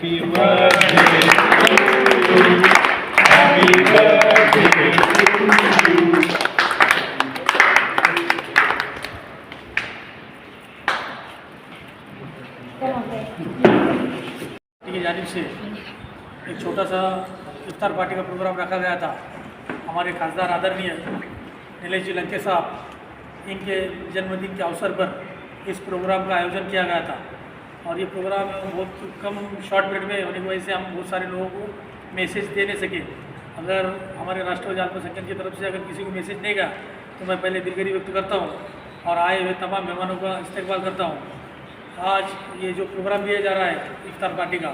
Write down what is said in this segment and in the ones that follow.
to you. Happy birthday to you. की जानिब से एक छोटा सा इफ्तार पार्टी का प्रोग्राम रखा गया था हमारे खासदार आदरणीय नीलेश जी लंके साहब, इनके जन्मदिन के अवसर पर इस प्रोग्राम का आयोजन किया गया था। और ये प्रोग्राम बहुत कम शॉर्ट पीरियड में होने की वजह से हम बहुत सारे लोगों को मैसेज दे नहीं सके। अगर हमारे राष्ट्रवादी अल्पसंख्यक की तरफ़ से अगर किसी को मैसेज देगा तो मैं पहले दिलगिरी व्यक्त करता हूँ और आए हुए तमाम मेहमानों का इस्तेमाल करता हूँ। आज ये जो प्रोग्राम दिया जा रहा है, इफ्तार पार्टी का,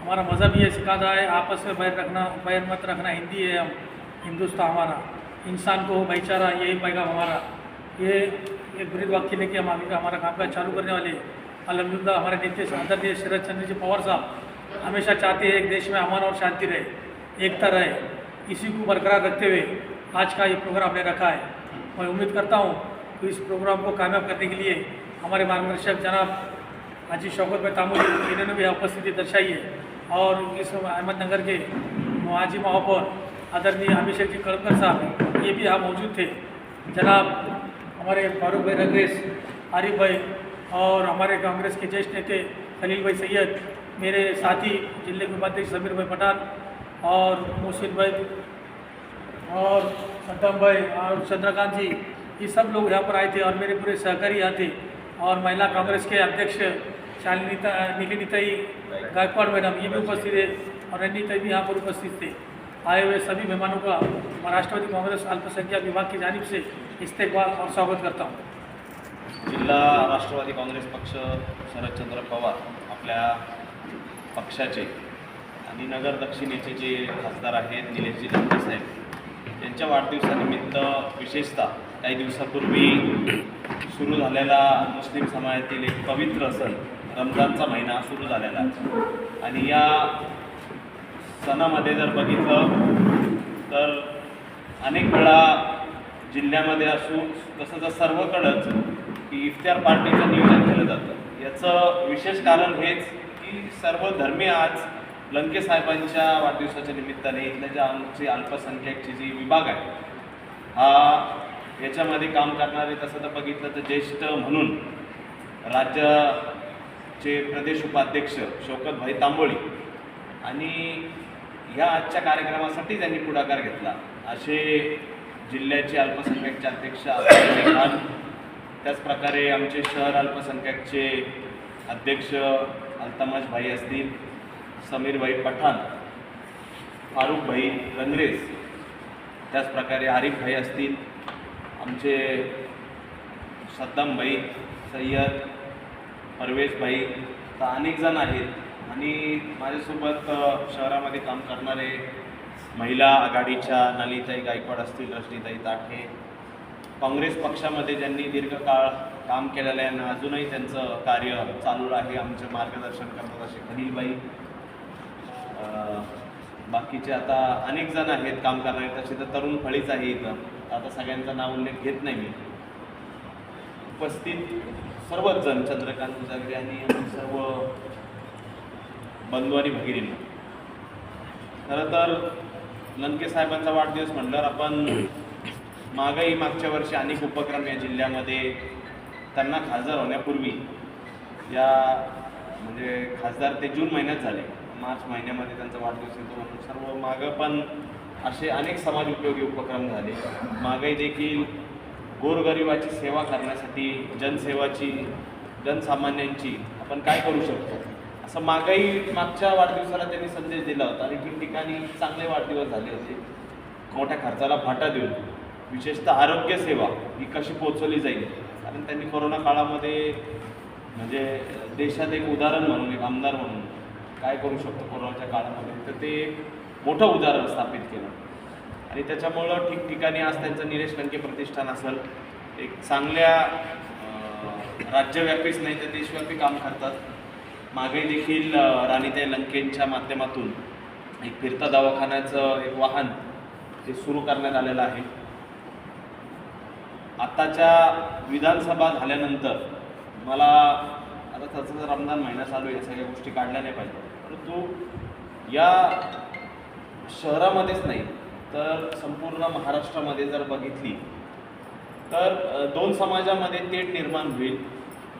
हमारा मज़हब ये सिखाता है, आपस में बैर रखना, बैर मत रखना, हिंदी है हम। हिंदुस्तान हमारा इंसान को भाईचारा, यही पैगाम हमारा। ये एक बुरी वाक्य लेके हम आगे हमारा कामकाज चालू करने वाले। अलहमदिल्ला हमारे नेता आदरणीय शरद चंद्र जी पवार साहब हमेशा चाहते हैं एक देश में अमन और शांति रहे, एकता रहे। इसी को बरकरार रखते हुए आज का ये प्रोग्राम हमने रखा है। मैं उम्मीद करता हूँ कि इस प्रोग्राम को कामयाब करने के लिए हमारे मार्गदर्शक जनाब हाजी शौकत भाई तामुल इन्होंने भी उपस्थिति दर्शाई है। और इस अहमदनगर के मुआजी महापौर आदरणीय अभिषेक जी कड़मकर साहब, ये भी यहाँ मौजूद थे। जनाब, हमारे फारूक भाई रंगरेज आरिफ भाई और हमारे कांग्रेस के ज्येष्ठ नेता खलील भाई सैयद, मेरे साथी ज़िले के उपाध्यक्ष समीर भाई पठान और मोहसिन भाई और सद्दाम भाई और चंद्रकांत जी, ये सब लोग यहाँ पर आए थे और मेरे पूरे सहकारी यहाँ थे और महिला कांग्रेस के अध्यक्ष शालिनीता नीलिनीताई गायकवाड़ मैडम, ये भी उपस्थित थे और रंजीताई भी यहाँ पर उपस्थित थे। आए हुए सभी मेहमानों का मैं राष्ट्रवादी कांग्रेस अल्पसंख्यक विभाग की जानब से इस्तेकबाल और स्वागत करता हूँ। जिल्हा राष्ट्रवादी काँग्रेस पक्ष शरदचंद्र पवार आपल्या पक्षाचे आणि नगर दक्षिणेचे जे खासदार आहेत निलेशजी लंके साहेब यांच्या वाढदिवसानिमित्त विशेषतः काही दिवसापूर्वी सुरू झालेला मुस्लिम समाजातील एक पवित्र सण रमजानचा महिना सुरू झालेला आणि या सणामध्ये जर बघितलं तर अनेक वेळा जिल्ह्यामध्ये असू तसं तर सर्वकडंच की इफ्तार पार्टीचं नियोजन केलं जातं. याचं विशेष कारण हेच की सर्व धर्मीय आज लंके साहेबांच्या वाढदिवसाच्या निमित्ताने इथल्या ज्या आमची अल्पसंख्याकची जी विभाग आहे हा याच्यामध्ये काम करणारे तसं तर बघितलं तर ज्येष्ठ म्हणून राज्याचे प्रदेश उपाध्यक्ष शौकतभाई तांबोळी आणि ह्या आजच्या कार्यक्रमासाठी त्यांनी पुढाकार घेतला. असे जिल्ह्याचे अल्पसंख्याकचे अध्यक्ष अब्दुल खान त्याचप्रकारे आमचे शहर अल्पसंख्याकचे अध्यक्ष अल्तमाजभाई असतील समीरभाई पठाण फारुखभाई रंगरेस त्याचप्रकारे आरिफ भाई असतील आमचे सद्दमभाई सय्यद परवेशभाई तर अनेक जण आहेत. आणि माझ्यासोबत शहरामध्ये काम करणारे महिला आघाडीच्या नलिताई गायकवाड असतील रश्मीताई ताठे काँग्रेस पक्षामध्ये ज्यांनी दीर्घकाळ काम केलेलं आहे आणि अजूनही त्यांचं कार्य चालू आहे आमचे मार्गदर्शन करतात असे खलीलबाई. बाकीचे आता अनेक जण आहेत काम करणारे तसे तर तरुण फळीच आहे इथं. आता सगळ्यांचा नाव उल्लेख घेत नाही मी. उपस्थित सर्वच जण चंद्रकांत जागरे आणि सर्व बंधू आणि भगिनींना. खरं तर लंके साहेबांचा वाढदिवस म्हटल्यावर आपण मागही मागच्या वर्षी अनेक उपक्रम या जिल्ह्यामध्ये त्यांना खासदार होण्यापूर्वी या म्हणजे खासदार ते जून महिन्यात झाले. मार्च महिन्यामध्ये त्यांचा वाढदिवस येतो म्हणून सर्व मागं पण असे अनेक समाज उपयोगी उपक्रम झाले. मागे देखील गोरगरिबाची सेवा करण्यासाठी जनसेवाची जनसामान्यांची आपण काय करू शकतो? असं मागही मागच्या वाढदिवसाला त्यांनी संदेश दिला होता आणि ठिकठिकाणी चांगले वाढदिवस झाले होते. मोठ्या खर्चाला फाटा देऊन विशेषतः आरोग्य सेवा ही कशी पोचवली जाईल? कारण त्यांनी कोरोना काळामध्ये म्हणजे देशात एक उदाहरण म्हणून एक आमदार म्हणून काय करू शकतो कोरोनाच्या काळामध्ये? तर ते एक मोठं उदाहरण स्थापित केलं. आणि त्याच्यामुळं ठिकठिकाणी आज त्यांचं निलेश लंके प्रतिष्ठान असेल. एक चांगल्या राज्यव्यापीच नाही तर देशव्यापी काम करतात. मागे देखील राणीताई लंकेंच्या माध्यमातून एक फिरता दवाखान्याचं एक वाहन ते सुरू करण्यात आलेलं आहे. आत्ताच्या विधानसभा झाल्यानंतर मला आता त्याचा जर रमजान महिना चालू आहे या सगळ्या गोष्टी काढल्या नाही पाहिजे. परंतु या शहरामध्येच नाही तर संपूर्ण महाराष्ट्रामध्ये जर बघितली तर दोन समाजामध्ये तेढ निर्माण होईल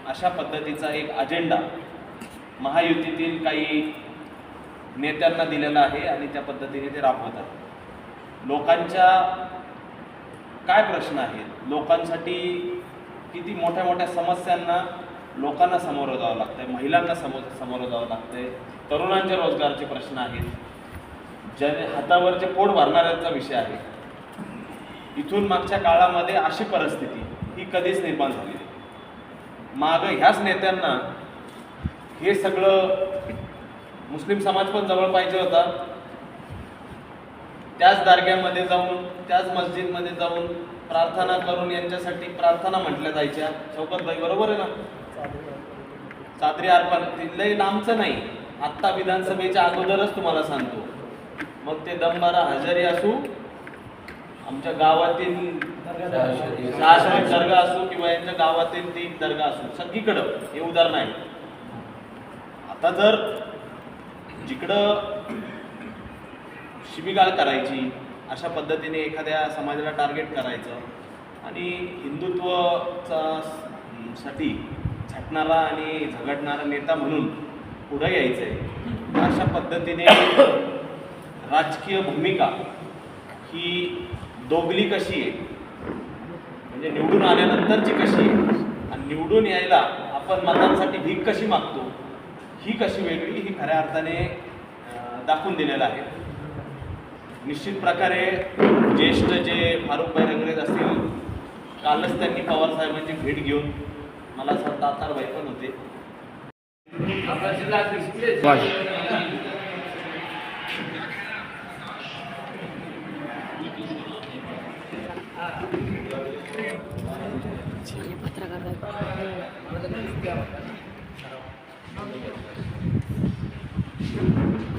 अशा पद्धतीचा एक अजेंडा महायुतीतील काही नेत्यांना दिलेलं आहे आणि त्या पद्धतीने ते राबवतात लोकांच्या काय प्रश्न आहेत? लोकांसाठी किती मोठ्या मोठ्या समस्यांना लोकांना सामोरं जावं लागतं आहे महिलांना समोर सामोरं जावं लागतं आहे तरुणांच्या रोजगाराचे प्रश्न आहेत ज्याने हातावरचे पोट भरणाऱ्यांचा विषय आहे. इथून मागच्या काळामध्ये अशी परिस्थिती ही कधीच निर्माण झाली मागं ह्याच नेत्यांना हे सगळं मुस्लिम समाज पण जवळ पाहिजे होता. त्याच दर्ग्यामध्ये जाऊन त्याच मस्जिदमध्ये जाऊन प्रार्थना करून यांच्यासाठी प्रार्थना म्हटल्या जायच्या. शौकतबाई बरोबर आहे ना? चादरी अर्पण ते लय लांबचं नाही. आत्ता विधानसभेच्या अगोदरच तुम्हाला सांगतो. मग ते दमबारा हजारी असू आमच्या गावातील दर्गा असो. किंवा यांच्या गावातील ती दर्गा असो. सगळीकडं. हे उदाहरण आहे. आता जर जिकडं शिबिगाळ करायची अशा पद्धतीने एखाद्या समाजाला टार्गेट करायचं आणि हिंदुत्वचा साठी झटणारा आणि झगडणारा नेता म्हणून पुढं यायचं आहे अशा पद्धतीने राजकीय भूमिका ही दोगली कशी आहे? म्हणजे निवडून आल्यानंतरची कशी आहे? आणि निवडून यायला आपण मतांसाठी भीक कशी मागतो? ही कशी वेगळी ही खऱ्या अर्थाने दाखवून दिलेलं आहे. निश्चित प्रकारे ज्येष्ठ जे फारुख रंगरेज असतील कालच त्यांनी पवार साहेबांची भेट घेऊन मला असं तातारबाई पण होते. पत्रकार Thank you.